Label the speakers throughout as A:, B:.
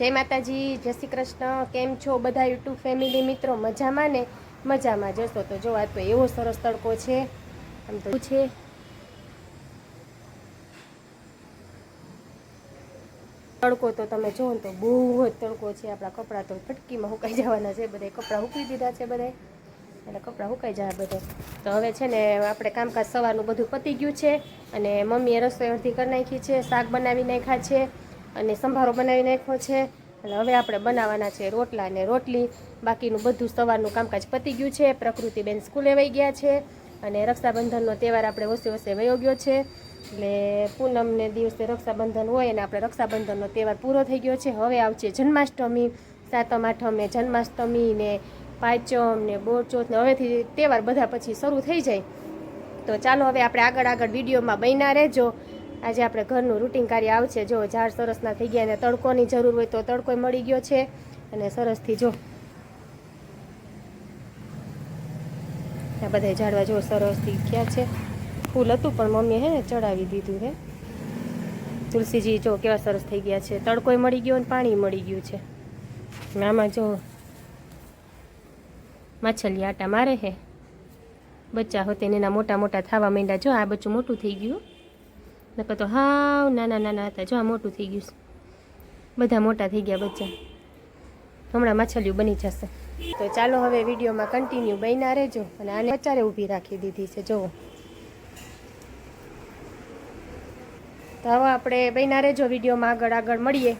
A: જય માતાજી, જય શ્રી કૃષ્ણ. કેમ છો બધા યુટ્યુબ ફેમિલી મિત્રો? મજામાં ને? મજામાં જશો તો જો આ તો એવો સરસ તડકો છે. આમ તો છે. તડકો તો તમે જુઓ ને તો બહુ જ તડકો છે. આપણા કપડાં તો ફટકીમાં સુકાઈ જવાના છે બધા કપડાં સૂકવી દીધા છે બધા એટલે કપડાં સુકાઈ જાય બધે. તો હવે છે ને આપણે કામકાજ સવારનું બધું પતી ગયું છે. અને મમ્મીએ રસોઈ અડધી કરી નાખી છે, શાક બનાવી નાખ્યા છે. અને સંભારો બનાવી નાખ્યો છે. અને હવે આપણે બનાવવાના છે રોટલા અને રોટલી. બાકીનું બધું સવારનું કામકાજ પતી ગયું છે. પ્રકૃતિબેન સ્કૂલે વહી ગયા છે. અને રક્ષાબંધનનો તહેવાર આપણે વસે વસે વયો ગયો છે. એટલે પૂનમને દિવસે રક્ષાબંધન હોય અને આપણે રક્ષાબંધનનો તહેવાર પૂરો થઈ ગયો છે. હવે આવશે જન્માષ્ટમી. સાતમ, આઠમ ને જન્માષ્ટમી ને પાંચમ ને બોરચોથ ને હવેથી તહેવાર બધા પછી શરૂ થઈ જાય. તો ચાલો હવે આપણે આગળ આગળ વિડીયોમાં બન્યા રહેજો. આજે આપણે ઘરનું રૂટિન કાર્ય આવશે. જો ઝાડ સરસના થઈ ગયા અને તડકોની જરૂર હોય તો તડકો મળી ગયો છે. અને સરસથી જો આ બધા ઝાડવા જો સરસથી ગયા છે. ફૂલ હતું પણ મમ્મીએ હે ને ચડાવી દીધું હે. તુલસીજી જો કેવા સરસ થઈ ગયા છે. તડકોય મળી ગયો અને પાણી મળી ગયું છે. આમાં જો માછલી આટા મારે હે. બચ્ચા હોતે એના મોટા મોટા થવા માંડ્યા. જો આ બચ્ચું મોટું થઈ ગયું. નકર તો હાવ નાના નાના હતા. જો આ મોટું થઈ ગયું છે. બધા મોટા થઈ ગયા બચ્ચા. હમણાં માછલીઓ બની જશે. તો ચાલો હવે વિડીયોમાં કન્ટિન્યુ બન્યા રહેજો. અને આને અત્યારે ઊભી રાખી દીધી છે. જુઓ. તો હવે આપણે બન્યા રહેજો વિડીયોમાં આગળ આગળ મળીએ.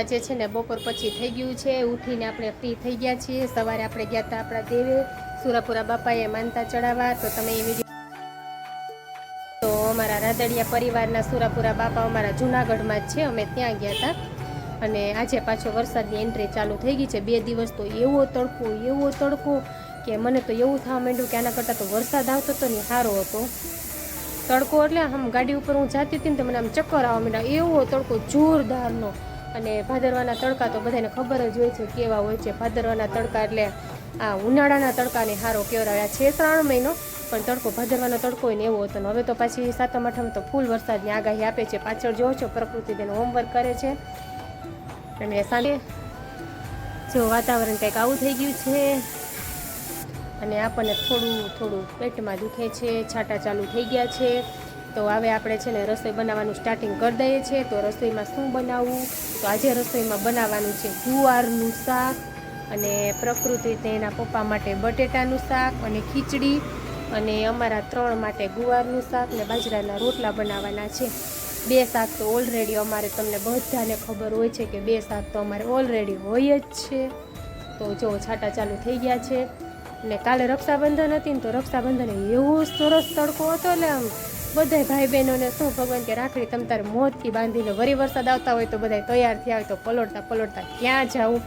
A: આજે છે ને બપોર પછી થઈ ગયું છે. ઉઠીને આપણે ફ્રી થઈ ગયા છીએ. સવારે આપણે ગયા હતા આપણા દેવે. સુરાપુરા બાપાએ માનતા ચડાવવા. તો તમે એ વીડિયો તો અમારા રાદડિયા પરિવારના સુરાપુરા બાપા અમારા જુનાગઢમાં જ છે. અમે ત્યાં ગયા હતા અને આજે પાછો વરસાદની એન્ટ્રી ચાલુ થઈ ગઈ છે. બે દિવસ તો એવો તડકો એવો તડકો કે મને તો એવું થવા માંડ્યું કે આના કરતાં તો વરસાદ આવતો હતો ને સારો હતો. તડકો એટલે આમ ગાડી ઉપર હું જાતી હતી ને તો મને આમ ચક્કર આવવા માંડ્યા. એવો તડકો, જોરદારનો. અને ભાદરવાના તડકા તો બધાને ખબર જ હોય છે કેવા હોય છે. ભાદરવાના તડકા એટલે આ ઉનાળાના તડકાને સારો કેવડાવે આ છે શ્રાવણ મહિનો, પણ તડકો ભાદરવાનો તડકો ને એવો હતો. હવે તો પાછી સાતમ આઠમ તો ફૂલ વરસાદની આગાહી આપે છે. પાછળ જોવો છો પ્રકૃતિ તેનું હોમવર્ક કરે છે. અને સાંજે જો વાતાવરણ કંઈક આવું થઈ ગયું છે, અને આપણને થોડું થોડું પેટમાં દુખે છે, છાટા ચાલુ થઈ ગયા છે. તો હવે આપણે છે ને રસોઈ બનાવવાનું સ્ટાર્ટિંગ કરી દઈએ છીએ. તો રસોઈમાં શું બનાવવું? તો આજે રસોઈમાં બનાવવાનું છે ગુવારનું શાક અને પ્રકૃતિ તેના પપ્પા માટે બટેટાનું શાક અને ખીચડી અને અમારા ત્રણ માટે ગુવારનું શાક ને બાજરાના રોટલા બનાવવાના છે. બે શાક તો ઓલરેડી અમારે તમને બધાને ખબર હોય છે કે બે શાક તો અમારે ઓલરેડી હોય જ છે. તો જો છાટા ચાલુ થઈ ગયા છે ને કાલે રક્ષાબંધન હતી ને તો રક્ષાબંધને એવો સરસ તડકો હતો ને આમ. બધાય ભાઈ બહેનોને શું ભગવાન કે રાખડી તમ તારે મોતથી બાંધીને વરી વરસાદ આવતા હોય તો બધા તૈયાર થયા હોય તો પલોડતા પલોડતા ક્યાં જાવું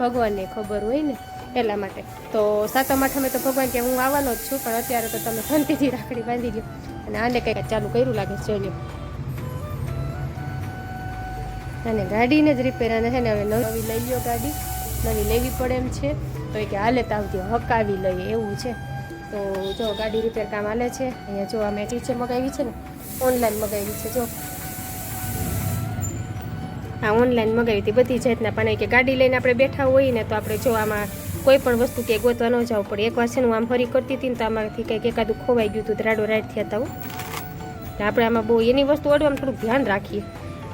A: ભગવાનને ખબર હોય ને એટલા માટે. તો સાતમ આઠમે તો ભગવાન કે હું આવવાનો જ છું, પણ અત્યારે તો તમે શાંતિથી રાખડી બાંધી લો અને આને કંઈક ચાલુ કર્યું લાગે છે અને ગાડીને જ રિપેર અને છે ને હવે નવી લઈ લ્યો ગાડી. નવી લેવી પડે એમ છે. તો એ કે હાલે તો હકાવી લઈએ એવું છે. તો જો ગાડી રિપેર કામ હાલે છે. અહીંયા જો અમે ટીચર મગાવી છે ને ઓનલાઈન મગાવી છે, જો. હા ઓનલાઈન મગાવી હતી બધી જાતના, પણ કે ગાડી લઈને આપણે બેઠા હોઈએ ને, તો આપણે જો આમાં કોઈ પણ વસ્તુ કે ગોતવા ન જવું પડે. એકવાર છે ને હું આમ ફરી કરતી હતી ને, તો આમાંથી કંઈક એકાદું ખોવાઈ ગયું હતું રાડો રાઈડ થયા હતા એટલે આપણે આમાં બહુ એની વસ્તુ અડવામાં થોડુંક ધ્યાન રાખીએ.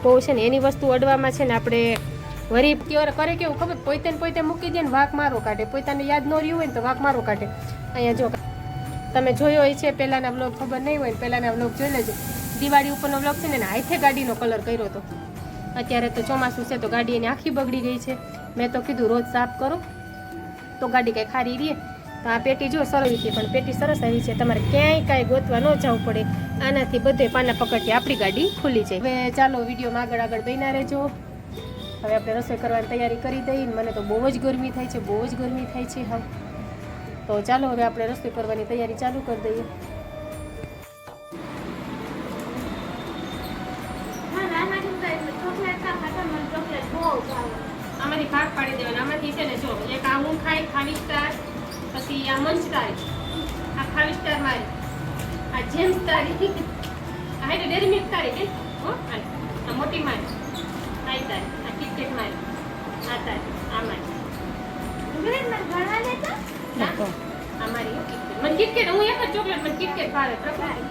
A: બહુ છે ને એની વસ્તુ અડવામાં છે ને આપણે વરી કેવર કરે કેવું ખબર? પોતે પોતે મૂકી દે ને વાંક મારો કાઢે. પોતાને યાદ ન રહ્યું હોય ને તો વાંક મારો કાઢે. અહીંયા જો તમે જોયો હોય છે પહેલાંના બ્લોગ ખબર નહીં હોય પહેલાંના બ્લોગ જોઈ લેજો. દિવાળી ઉપરનો બ્લોગ છે ને હાથે ગાડીનો કલર કર્યો હતો. અત્યારે તો ચોમાસું છે, તો ગાડી એની આખી બગડી ગઈ છે. મેં તો કીધું, રોજ સાફ કરો. તો ગાડી કંઈ ખારી રહીએ તો આ પેટી જો સરસ છે, પણ પેટી સરસ આવી છે. તમારે ક્યાંય કાંઈ ગોતવા ન જવું પડે. આનાથી બધે પાના પકડથી આપણી ગાડી ખુલી જાય. હવે ચાલો, વિડીયોમાં આગળ આગળ બન્યા રહેજો. હવે આપણે રસોઈ કરવાની તૈયારી કરી દઈએ મને તો બહુ જ ગરમી થાય છે, બહુ જ ગરમી થાય છે, હા. તો ચાલો હવે આપણે રસોઈ કરવાની તૈયારી ચાલુ કરી દઈએ. આમાંથી ભાગ પાડી દેવાના. આમાંથી છે ને જો એક આ હું ખાઈ ખાવી સ્ટાર પછી આ તારી આ ખાવી સ્ટાર મારી. આ જેમ્સ તારી. આ હાઈડે ડેરી મિલ્ક તારી કે? હો. આ મોટી મારી. આ તારી. આ કિટકેટ મારી. આ તારી. આ મારી. ઘણા આ મારી હો KitKat. મને કિટકેટ હું એક જ ચોકલેટ મને કિટકેટ ભાવે પ્રકૃતિ.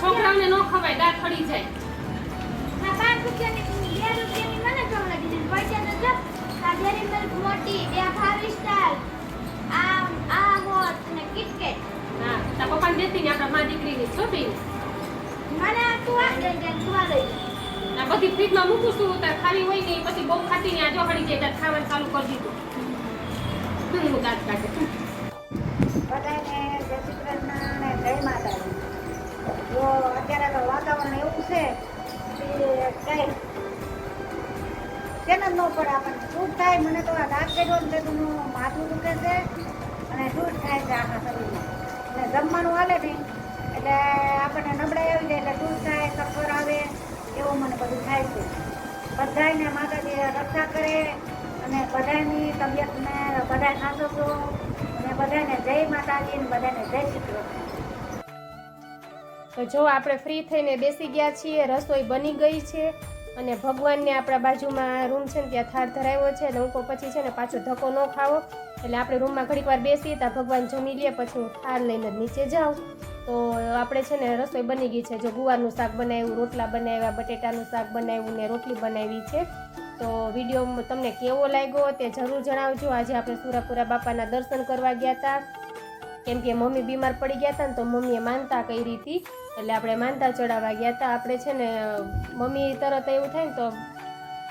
A: છોકરાઓને ન ખવાય દાંત ખડી જાય. હા તારા પપ્પાને દેતી ને આપણા મા દીકરીની છોકરીને આ બધી ફ્રીજમાં મૂકું છું તાર ખાલી હોય ને પછી બહુ ખાતી ને આ જો હળી જાય તાર ખાવાનું ચાલુ કરી દીધું. હું દાંત કાઢે.
B: બધાને જય જો અત્યારે તો વાતાવરણ એવું છે કે કઈ કેમ જ ન પડે આપણને શું થાય, મને તો આ દાંત કાઢ્યો ને તો માથું દુખે છે અને દૂધ થાય છે આખા શરીરમાં. અને જમવાનું હાલે નહીં, એટલે આપણને નબળાઈ આવી જાય એટલે દૂધ થાય ચક્કર આવે. એવું મને બધું થાય છે. બધાને માતાજી રક્ષા કરે અને બધાની તબિયતને બધા સાચવજો અને બધાને જય માતાજી અને બધાને જય શ્રી કૃષ્ણ.
A: તો જો આપણે ફ્રી થઈને બેસી ગયા છીએ, રસોઈ બની ગઈ છે અને ભગવાનને આપણા બાજુમાં રૂમ છે ને ત્યાં થાળ ધરાવ્યો છે એટલે હું પછી છે ને પાછો ધક્કો ન ખાવો. એટલે આપણે રૂમમાં ઘડીક વાર બેસીએ ત્યાં ભગવાન જમી લે, પછી હું થાળ લઈને નીચે જાઉં. તો આપણે છે ને રસોઈ બની ગઈ છે. જો ગુવારનું શાક બનાવ્યું, રોટલા બનાવ્યા, બટેટાનું શાક બનાવ્યું ને રોટલી બનાવી છે. તો વીડિયો તમને કેવો લાગ્યો તે જરૂર જણાવજો. આજે આપણે સુરાપુરા બાપાના દર્શન કરવા ગયા હતા કેમ કે મમ્મી બીમાર પડી ગયા હતા ને તો મમ્મીએ માનતા કરી હતી. એટલે આપણે માનતા ચડાવવા ગયા હતા આપણે છે ને મમ્મી તરત એવું થાય ને તો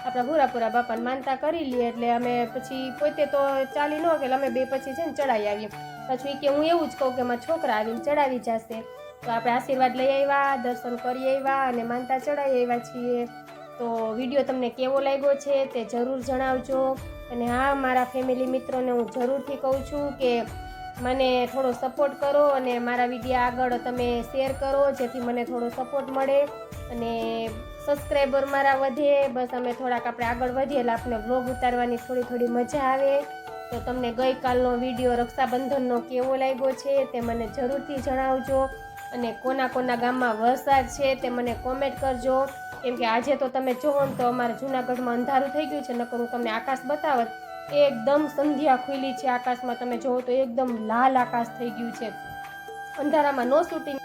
A: આપણા ભૂરાપુરા બાપાને માનતા કરી લઈએ. એટલે અમે પછી પોતે તો ચાલી ન કે અમે બે પછી છે ને ચડાવી આવીએ. પછી કે હું એવું જ કહું કે મારા છોકરા આવીને ચડાવી જશે. તો આપણે આશીર્વાદ લઈ આવ્યા, દર્શન કરી આવ્યા અને માનતા ચડાવી આવ્યા છીએ. તો વીડિયો તમને કેવો લાગ્યો છે તે જરૂર જણાવજો. અને હા, મારા ફેમિલી મિત્રોને હું જરૂરથી કહું છું કે મને થોડો સપોર્ટ કરો અને મારા વીડિયો આગળ તમે શેર કરો, જેથી મને થોડો સપોર્ટ મળે. અને સબસ્ક્રાઈબર મારા વધે. બસ અમે થોડાક આપણે આગળ વધીએ એટલે આપણે વ્લોગ ઉતારવાની થોડી થોડી મજા આવે. તો તમને ગઈકાલનો વીડિયો રક્ષાબંધનનો કેવો લાગ્યો છે તે મને જરૂરથી જણાવજો. અને કોના કોના ગામમાં વરસાદ છે તે મને કોમેન્ટ કરજો. કેમ કે આજે તો તમે જોવો ને તો અમારા જૂનાગઢમાં અંધારું થઈ ગયું છે, નકર હું તમને આકાશ બતાવત. એકદમ સંધ્યા ખુલી છે આકાશમાં, તમે જોવો તો એકદમ લાલ આકાશ થઈ ગયું છે. અંધારામાં નો શૂટિંગ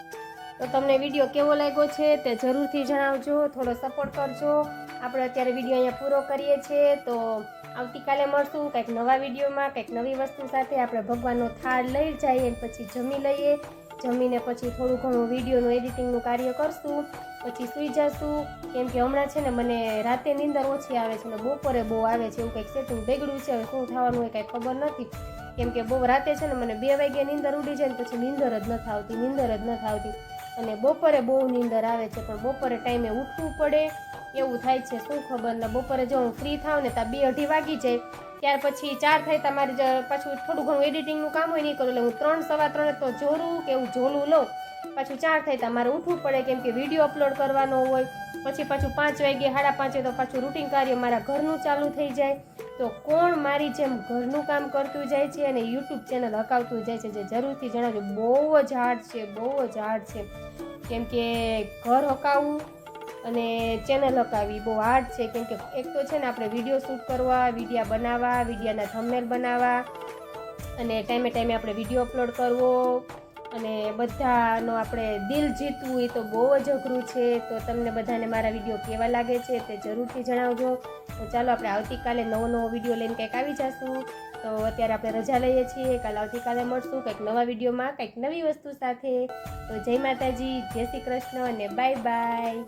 A: તો તમને વીડિયો કેવો લાગ્યો છે તે જરૂરથી જણાવજો, થોડો સપોર્ટ કરજો. આપણે અત્યારે વીડિયો અહીંયા પૂરો કરીએ છીએ. તો આવતીકાલે મળશું કંઈક નવા વિડીયોમાં કંઈક નવી વસ્તુ સાથે. આપણે ભગવાનનો થાળ લઈ જઈએ પછી જમી લઈએ. જમીને પછી થોડું ઘણું વિડીયોનું એડિટિંગનું કાર્ય કરશું. પછી સૂઈ જશું. કેમ કે હમણાં છે ને મને રાતે નીંદર ઓછી આવે છે ને બપોરે બહુ આવે છે એવું કંઈક સેટિંગ બગડ્યું છે. હવે શું થવાનું એ કાંઈ ખબર નથી. કેમ કે બહુ રાતે છે ને મને બે વાગ્યે નીંદર ઉડી જાય ને પછી નીંદર જ નથી આવતી નીંદર જ નથી આવતી અને બપોરે બહુ નીંદર આવે છે, પણ બપોરે ટાઈમે ઉઠવું પડે. એવું થાય છે, શું ખબર? ને બપોરે જો હું ફ્રી થાઉં ને ત્યાં બે અઢી વાગી જાય, ત્યાર પછી ચાર થાય તમારે પાછું થોડું ઘણું એડિટિંગનું કામ હોય નહીં કરું, એટલે હું ત્રણ, સવા ત્રણે તો જોરું કે એવું જોલું લઉં. પાછું ચાર થાય તમારે ઉઠવું પડે, કેમ કે વીડિયો અપલોડ કરવાનો હોય. પછી પાછું પાંચ વાગે, સાડા પાંચે તો પાછું રૂટિન કાર્ય મારા ઘરનું ચાલુ થઈ જાય. તો કોણ મારી જેમ ઘરનું કામ કરતું જાય છે અને યુટ્યુબ ચેનલ હકાવતું જાય છે, જે જરૂરથી જણાવજો. બહુ જ હાર્ડ છે, બહુ જ હાર્ડ છે. કેમ કે ઘર હકાવવું અને ચેનલ હકાવી બહુ હાર્ડ છે, કેમ કે એક તો છે ને આપણે વીડિયો શૂટ કરવા વિડીયા બનાવવા વિડીયાના થંબનેલ બનાવવા, અને ટાઈમે ટાઈમે આપણે વીડિયો અપલોડ કરવો, અને બધાનો આપણે દિલ જીતવું એ તો બહુ જ અઘરું છે. તો તમને બધાને મારા વીડિયો કેવા લાગે છે તે જરૂરથી જણાવજો. તો ચાલો આપણે આવતીકાલે નવો નવો વીડિયો લઈને કંઈક આવી જશું. તો અત્યારે આપણે રજા લઈએ છીએ, કાલે આવતીકાલે મળશું કંઈક નવા વિડીયોમાં કંઈક નવી વસ્તુ સાથે. તો જય માતાજી, જય શ્રી કૃષ્ણ અને બાય બાય